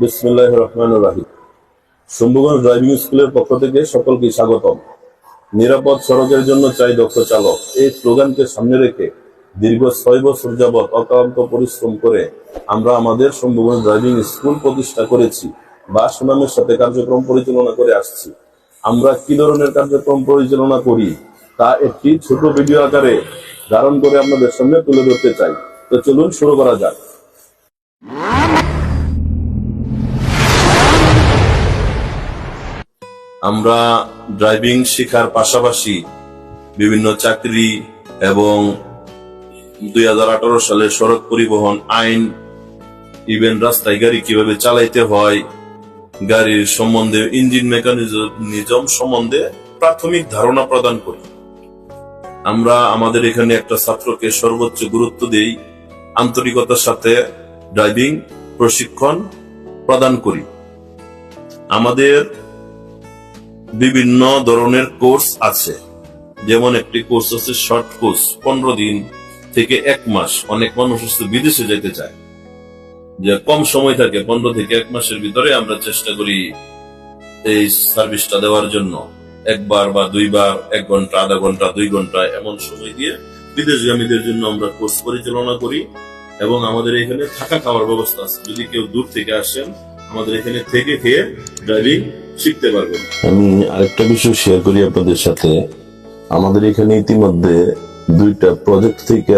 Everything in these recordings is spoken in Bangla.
বিসমুল্লাহ রহমান রাহিম। শম্ভুগঞ্জ ড্রাইভিং স্কুলের পক্ষ থেকে সকলকে স্বাগতম। নিরাপদ সড়কের জন্য চাই দক্ষ চালক। এই স্লোগানকে সামনে রেখে দীর্ঘ ছয় বছর যাবৎ অক্লান্ত পরিশ্রম করে আমরা আমাদের শম্ভুগঞ্জ ড্রাইভিং স্কুল প্রতিষ্ঠা করেছি বা সুনামের সাথে কার্যক্রম পরিচালনা করে আসছি। আমরা কি ধরনের কার্যক্রম পরিচালনা করি তা একটি ছোট ভিডিও আকারে ধারণ করে আপনাদের সামনে তুলে ধরতে চাই। তো চলুন শুরু করা যাক। আমরা ড্রাইভিং শেখার পাশাপাশি বিভিন্ন চাকরি এবং দুই হাজার আঠারো সালে সড়ক পরিবহন আইন ইভেন রাস্তায় গাড়ি কীভাবে চালাইতে হয়, গাড়ির সম্বন্ধে ইঞ্জিন মেকানিজম সম্বন্ধে প্রাথমিক ধারণা প্রদান করি। আমরা আমাদের এখানে একটা ছাত্রকে সর্বোচ্চ গুরুত্ব দেই, আন্তরিকতার সাথে ড্রাইভিং প্রশিক্ষণ প্রদান করি। আমাদের বিভিন্ন ধরনের কোর্স আছে। যেমন একটি কোর্স আছে শর্ট কোর্স, পনেরো দিন থেকে এক মাস। অনেক মানুষ বিদেশে যেতে চায়। যে কম সময় থাকে, পনেরো থেকে এক মাসের ভিতরে আমরা চেষ্টা করি এই সার্ভিসটা দেওয়ার জন্য। একবার বা দুইবার, এক ঘণ্টা, আধা ঘণ্টা, দুই ঘণ্টা, এমন সময় দিয়ে বিদেশগামীদের জন্য আমরা কোর্স পরিচালনা করি। এবং আমাদের এখানে থাকা খাওয়ার ব্যবস্থা আছে। যদি কেউ দূর থেকে আসেন, আমাদের এখানে থেকে খেয়ে ড্রাইভিং শিখতে পারবেন। আমি আরেকটা বিষয় শেয়ার করি আপনাদের সাথে। আমাদের এখানে ইতিমধ্যে দুইটা প্রজেক্ট থেকে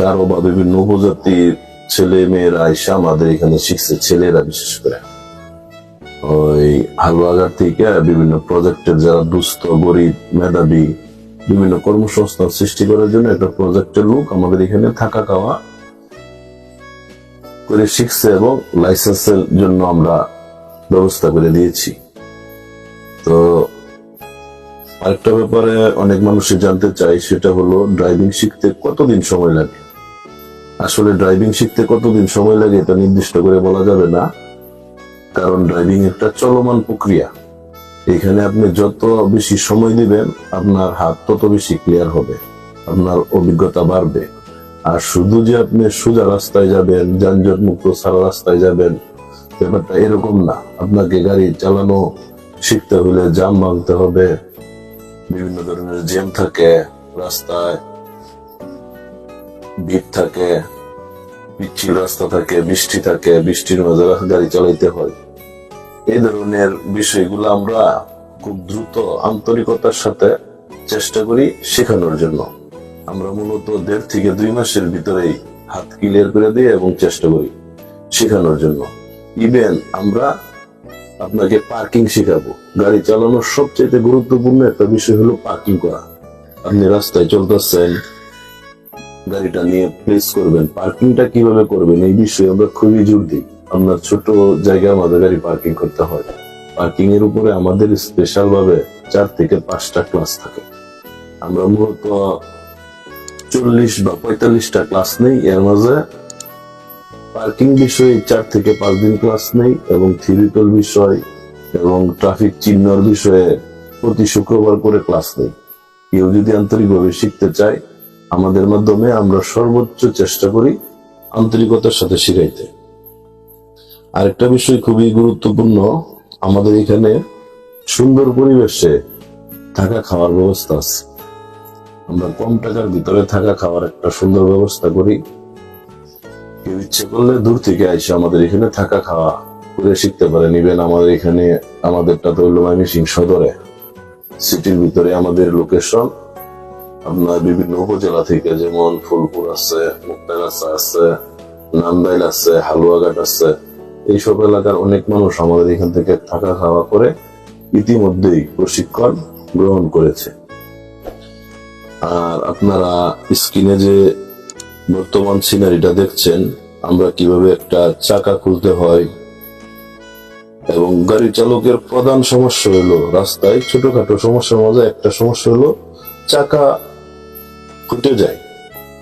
গারো বা বিভিন্ন উপজাতির ছেলে মেয়েরা এসে আমাদের এখানে শিখছে, ছেলেরা বিশেষ করে। ওই হালুয়াঘাট থেকে বিভিন্ন প্রজেক্টের যারা দুস্থ, গরিব, মেধাবী বিভিন্ন কর্মসংস্থান সৃষ্টি করার জন্য একটা প্রজেক্টের লোক আমাদের এখানে থাকা খাওয়া করে শিখছে এবং লাইসেন্সের জন্য আমরা ব্যবস্থা করে দিয়েছি। তো আরেকটা ব্যাপারে অনেক মানুষই জানতে চাই সেটা হলো ড্রাইভিং শিখতে কতদিন সময় লাগে? আসলে ড্রাইভিং শিখতে কতদিন সময় লাগে এটা নির্দিষ্ট করে বলা যাবে না। কারণ ড্রাইভিং একটা চলমান প্রক্রিয়া। এখানে আপনি যত বেশি সময় দিবেন আপনার হাত তত বেশি ক্লিয়ার হবে, আপনার অভিজ্ঞতা বাড়বে। আর শুধু যে আপনি সোজা রাস্তায় যাবেন, যানজট মুক্ত সারা রাস্তায় যাবেন ব্যাপারটা এরকম না। আপনাকে গাড়ি চালানো, শিখতে হলে জাম ভাঙতে হবে। বিভিন্ন ধরনের জ্যাম থাকে, রাস্তায় ভিড় থাকে পিচ্ছিল রাস্তা থাকে, বৃষ্টি থাকে, বৃষ্টির মাঝে গাড়ি চালাইতে হয়। এই ধরনের বিষয়গুলো আমরা খুব দ্রুত আন্তরিকতার সাথে চেষ্টা করি শেখানোর জন্য। আমরা মূলত দেড় থেকে দুই মাসের ভিতরেই হাত ক্লিয়ার করে দিই এবং চেষ্টা করি শেখানোর জন্য। ইভেন আমরা আপনাকে পার্কিং শেখাবো। গাড়ি চালানোর সবচেয়ে গুরুত্বপূর্ণ একটা বিষয় হলো পার্কিং করা। আপনি রাস্তায় চলতেছেন, গাড়িটা নিয়ে প্লেস করবেন। পার্কিংটা কীভাবে করবেন এই বিষয়ে আমরা খুবই জোর দিই। আপনার ছোট জায়গায় আমাদের গাড়ি পার্কিং করতে হয়। পার্কিং এর উপরে আমাদের স্পেশাল ভাবে চার থেকে পাঁচটা ক্লাস থাকে। আমরা মূলত চল্লিশ বা পঁয়তাল্লিশটা ক্লাস নেই, এর মাঝে পার্কিং বিষয়ে চার থেকে পাঁচ দিন ক্লাস নেই এবং থিরিটল বিষয় এবং ট্রাফিক চিহ্নর বিষয়ে প্রতি শুক্রবার করে ক্লাস নেই। কেউ যদি আন্তরিকভাবে শিখতে চায়, আমাদের মাধ্যমে আমরা সর্বোচ্চ চেষ্টা করি আন্তরিকতার সাথে শিখাইতে। আরেকটা বিষয় খুবই গুরুত্বপূর্ণ, আমাদের এখানে সুন্দর পরিবেশে থাকা খাওয়ার ব্যবস্থা আছে। আমরা কম টাকার ভিতরে থাকা খাওয়ার একটা সুন্দর ব্যবস্থা করি। কেউ ইচ্ছে করলে দূর থেকে আইসে আমাদের এখানে থাকা খাওয়া করে শিখতে পারে। নিবেন আমাদের এখানে, আমাদেরটা তো হলো ময়মনসিং সদরে। সিটির ভিতরে আমাদের লোকেশন আপনার বিভিন্ন উপজেলা থেকে যেমন ফুলপুর আছে, মুক্তাগাছা আছে, নান্দাইল আছে, হালুয়াঘাট আছে। এইসব এলাকার অনেক মানুষ আমাদের এখান থেকে থাকা খাওয়া করে ইতিমধ্যেই প্রশিক্ষণ গ্রহণ করেছে। আর আপনারা স্ক্রিনে যে বর্তমান সিনারিটা দেখছেন আমরা কীভাবে একটা চাকা খুঁজতে হয়? এবং গাড়ি চালকের প্রধান সমস্যা হলো রাস্তায় ছোটখাটো সমস্যার মাঝে একটা সমস্যা হলো চাকা ফুটে যায়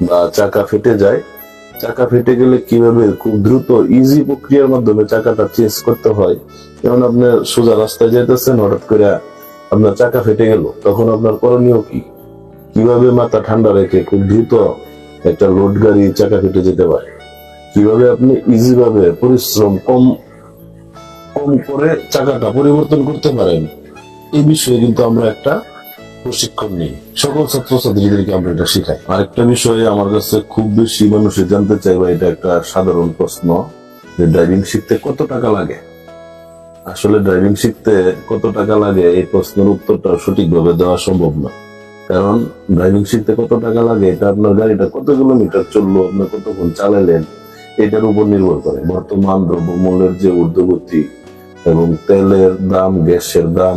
বা চাকা ফেটে যায়। চাকা ফেটে গেলে কীভাবে খুব দ্রুত ইজি প্রক্রিয়ার মাধ্যমে চাকাটা চেঞ্জ করতে হয়? যেমন আপনার সোজা রাস্তায় যাইতেছেন, হঠাৎ করে আপনার চাকা ফেটে গেল, তখন আপনার করণীয় কি? কীভাবে মাথা ঠান্ডা রেখে খুব দ্রুত একটা লোড গাড়ি চাকা ফেটে যেতে পারে? কীভাবে আপনি ইজি ভাবে পরিশ্রম কম কম করে চাকাটা পরিবর্তন করতে পারেন, এই বিষয়ে কিন্তু আমরা একটা প্রশিক্ষণ নিই। সকল ছাত্রছাত্রীদেরকে আমরা এটা শিখাই। আরেকটা বিষয়ে আমার কাছে খুব বেশি মানুষে জানতে চাই বা এটা একটা সাধারণ প্রশ্ন যে ড্রাইভিং শিখতে কত টাকা লাগে? আসলে ড্রাইভিং শিখতে কত টাকা লাগে? এই প্রশ্নের উত্তরটা সঠিকভাবে দেওয়া সম্ভব না। কারণ ড্রাইভিং শিখতে কত টাকা লাগে? এটা আপনার গাড়িটা কত কিলোমিটার চলল? আপনি কতক্ষণ চালালেন? এটার উপর নির্ভর করে। বর্তমান দ্রব্যমূল্যের যে ঊর্ধ্বগতি এবং তেলের দাম, গ্যাসের দাম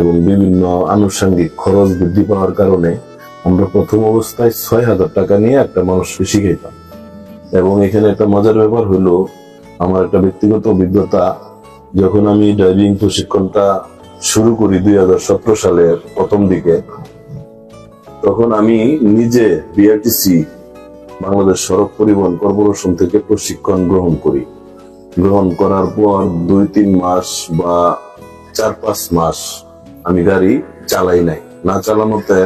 এবং বিভিন্ন আনুষঙ্গিক খরচ বৃদ্ধি পাওয়ার কারণে আমরা প্রথম অবস্থায় ছয় হাজার টাকা নিয়ে একটা মানুষকে শিখাইতাম এবং এখানে একটা মজার ব্যাপার হলো, আমার একটা ব্যক্তিগত অভিজ্ঞতা, যখন আমি ড্রাইভিং প্রশিক্ষণটা শুরু করি দুই হাজার সতেরো সালের প্রথম দিকে, তখন আমি নিজে বিআরটিসি বাংলাদেশ সড়ক পরিবহন কর্পোরেশন থেকে প্রশিক্ষণ গ্রহণ করি। গ্রহণ করার পর দুই, তিন মাস বা চার, পাঁচ মাস আমি গাড়ি চালাই নাই। না চালানোতে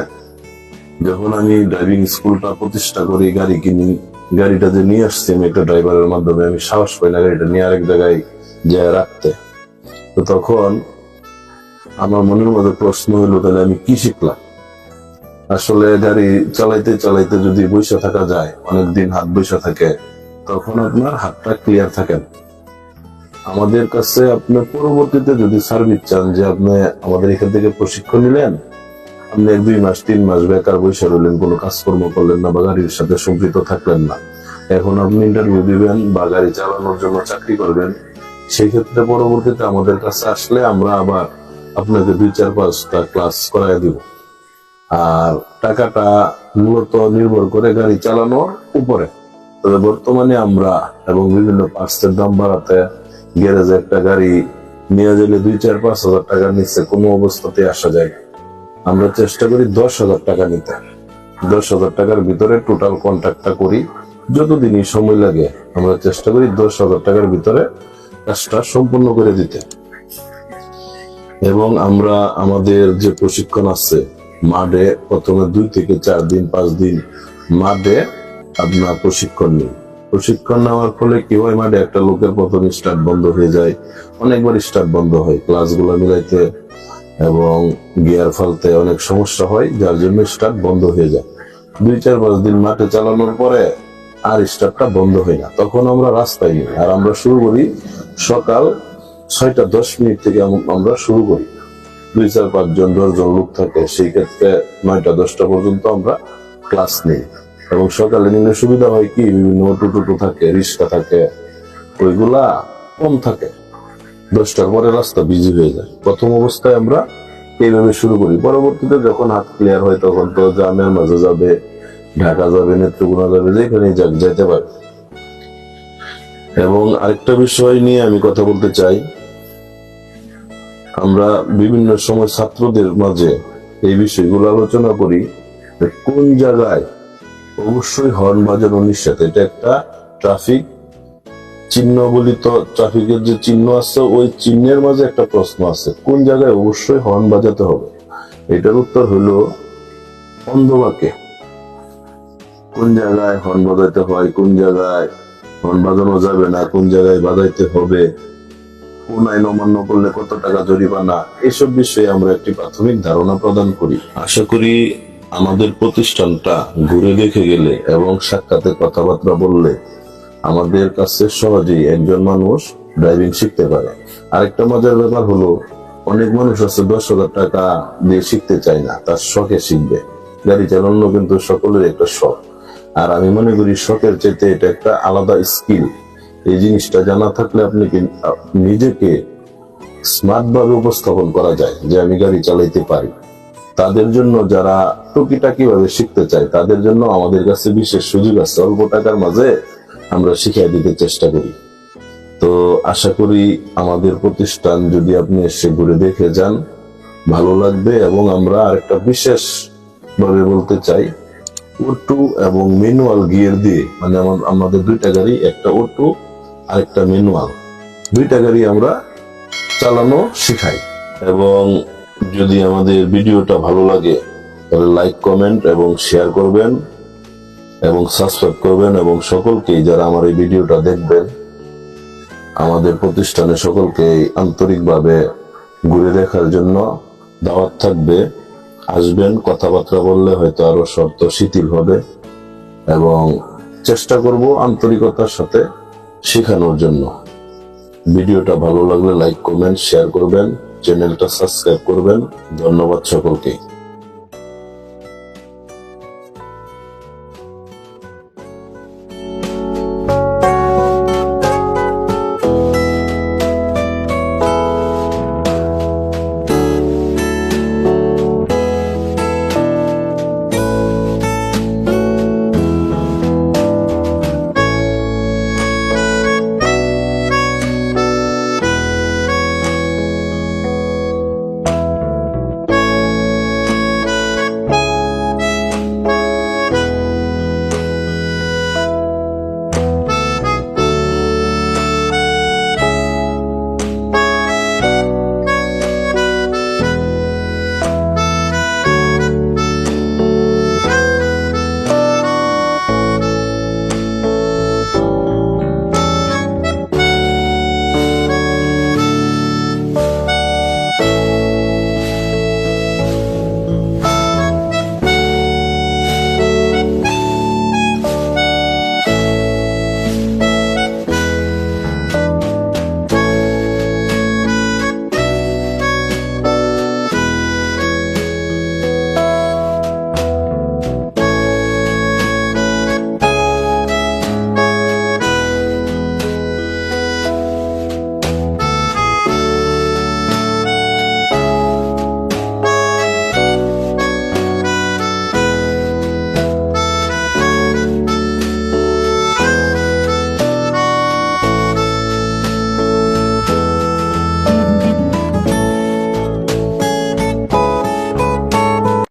যখন আমি ড্রাইভিং স্কুলটা প্রতিষ্ঠা করি, গাড়ি কিনি, গাড়িটা যে নিয়ে আসছি আমি একটা ড্রাইভারের মাধ্যমে, আমি সাহস পাই না গাড়িটা নিয়ে আরেক জায়গায় যায় রাখতে। তো তখন আমার মনের মধ্যে প্রশ্ন হইল, তাহলে আমি কি শিখলাম? আসলে গাড়ি চালাইতে চালাইতে যদি বসে থাকা যায়, অনেকদিন হাত বসে থাকে, তখন আপনার হাতটা ক্লিয়ার থাকে আমাদের কাছে আপনি পরবর্তীতে যদি সার্ভিস চান যে আপনি আমাদের এখান থেকে প্রশিক্ষণ নিলেন, আপনি এক, দুই মাস, তিন মাস বেকার বসে রইলেন, কোনো কাজকর্ম করলেন না বা গাড়ির সাথে সম্পৃক্ত থাকলেন না। এখন আপনি ইন্টারভিউ দিবেন বা গাড়ি চালানোর জন্য চাকরি করবেন সেই ক্ষেত্রে পরবর্তীতে আমাদের কাছে আসলে আমরা আবার আপনাকে দুই, চার, পাঁচটা ক্লাস করাই দিব। আর টাকাটা মূলত নির্ভর করে গাড়ি চালানোর উপরে। তবে বর্তমানে আমরা এবং বিভিন্ন পার্টসের দাম বাড়াতে গ্যারেজে একটা গাড়ি নিয়ে গেলে দুই চার পাঁচ হাজার টাকার নিচে কোনো অবস্থাতে আসা যায়। আমরা চেষ্টা করি দশ হাজার টাকা নিতে। দশ হাজার টাকার ভিতরে টোটাল কন্ট্রাক্টটা করি। যতদিনই সময় লাগে, আমরা চেষ্টা করি দশ হাজার টাকার ভিতরে কাজটা সম্পূর্ণ করে দিতে। এবং আমরা আমাদের যে প্রশিক্ষণ আছে মাঠে প্রথমে দুই থেকে চার দিন, পাঁচ দিন মাঠে আপনার প্রশিক্ষণ নিই প্রশিক্ষণ নেওয়ার ফলে কি হয়, মাঠে একটা লোকের প্রথম স্টার্ট বন্ধ হয়ে যায়। অনেকবার স্টার্ট বন্ধ হয়। ক্লাসগুলো মিলাইতে এবং গিয়ার ফালতে অনেক সমস্যা হয়, যার জন্য স্টার্ট বন্ধ হয়ে যায়। দুই, চার, পাঁচ দিন মাঠে চালানোর পরে আর স্টার্টটা বন্ধ হয় না। তখন আমরা রাস্তায় নিই। আর আমরা শুরু করি সকাল ছয়টা দশ মিনিট থেকে আম- আমরা শুরু করি। দুই চার পাঁচজন, দশজন লোক থাকে, সেই ক্ষেত্রে নয়টা, দশটা পর্যন্ত আমরা ক্লাস নিই। এবং সকালে নিলে সুবিধা হয় কি, বিভিন্ন অটো টোটো থাকে, রিক্সা থাকে, ওইগুলা কম থাকে। দশটার পরে রাস্তা বিজি হয়ে যায়। প্রথম অবস্থায় আমরা এইভাবে শুরু করি। পরবর্তীতে যখন হাত ক্লিয়ার হয়, তখন তো জামের মাঝে যাবে, ঢাকা যাবে, নেত্রকোনা যাবে যেখানে যাক যেতে পারে এবং আরেকটা বিষয় নিয়ে আমি কথা বলতে চাই। আমরা বিভিন্ন সময় ছাত্রদের মাঝে এই বিষয়গুলো আলোচনা করি কোন জায়গায় অবশ্যই হর্ন বাজানো নিষেধ। এটা একটা ট্রাফিক চিহ্ন বলিত ট্রাফিকের যে চিহ্ন আছে, ওই চিহ্নের মাঝে একটা প্রশ্ন আছে, কোন জায়গায় অবশ্যই হর্ন বাজাতে হবে? এটার উত্তর হলো অন্ধবাকে। কোন জায়গায় হর্ন বাজাতে হয়, কোন জায়গায় হর্ন বাজানো যাবে না, কোন জায়গায় বাজাইতে হবে? কোন আইন অমান্য করলে কত টাকা জরিমানা? এসব বিষয়ে আমরা একটি প্রাথমিক ধারণা প্রদান করি। আশা করি আমাদের প্রতিষ্ঠানটা ঘুরে দেখে গেলে এবং সাক্ষাতে কথাবার্তা বললে আমাদের কাছে সহজেই একজন মানুষ ড্রাইভিং শিখতে পারে। আরেকটা মজার ব্যাপার হলো, অনেক মানুষ আছে দশ হাজার টাকা দিয়ে শিখতে চায় না, তার শখে শিখবে। গাড়ি চালানো কিন্তু সকলের একটা শখ। আর আমি মনে করি শখের চাইতে এটা একটা আলাদা স্কিল এই জিনিসটা জানা থাকলে আপনি নিজেকে স্মার্ট ভাবে উপস্থাপন করা যায় যে আমি গাড়ি চালাইতে পারি? তাদের জন্য যারা টুকিটাকি ভাবে শিখতে চায়, তাদের জন্য আমাদের কাছে বিশেষ সুযোগ আছে। অল্প টাকার মাঝে আমরা শিখিয়ে দিতে চেষ্টা করি। তো আশা করি আমাদের প্রতিষ্ঠান যদি আপনি এসে ঘুরে দেখে যান, ভালো লাগবে এবং আমরা আরেকটা বিশেষ ভাবে বলতে চাই ওটু এবং ম্যানুয়াল গিয়ার দিয়ে মানে আমাদের দুইটা গাড়ি, একটা ওটু আর একটা ম্যানুয়াল দুইটা গাড়ি আমরা চালানো শিখাই। এবং যদি আমাদের ভিডিওটা ভালো লাগে, তাহলে লাইক কমেন্ট এবং শেয়ার করবেন এবং সাবস্ক্রাইব করবেন এবং সকলকেই যারা আমার এই ভিডিওটা দেখবেন, আমাদের প্রতিষ্ঠানে সকলকে আন্তরিকভাবে ঘুরে দেখার জন্য দাওয়াত থাকবে। আসবেন, কথাবার্তা বললে হয়তো আরও শর্ত শিথিল হবে। এবং চেষ্টা করব আন্তরিকতার সাথে শেখানোর জন্য। ভিডিওটা ভালো লাগলে লাইক কমেন্ট শেয়ার করবেন। চ্যানেলটা সাবস্ক্রাইব করবেন। ধন্যবাদ সকলকে।